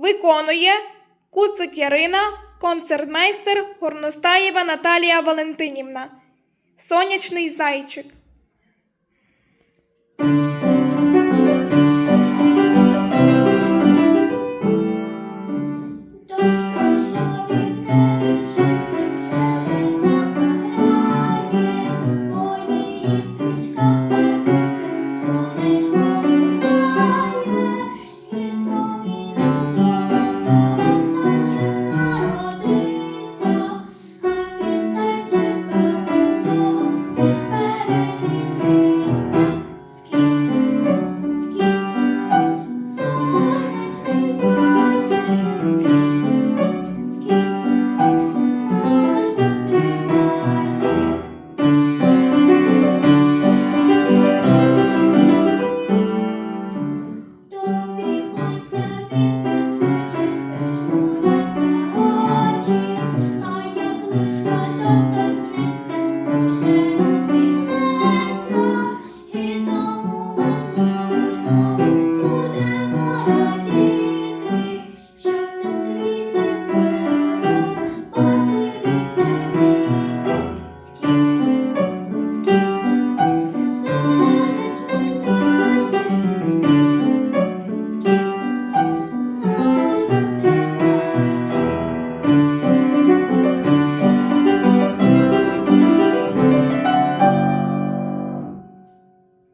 виконує Куцик Ярина, концертмейстер Горностаєва Наталія Валентинівна. Сонячний зайчик. Стрічка Thank you.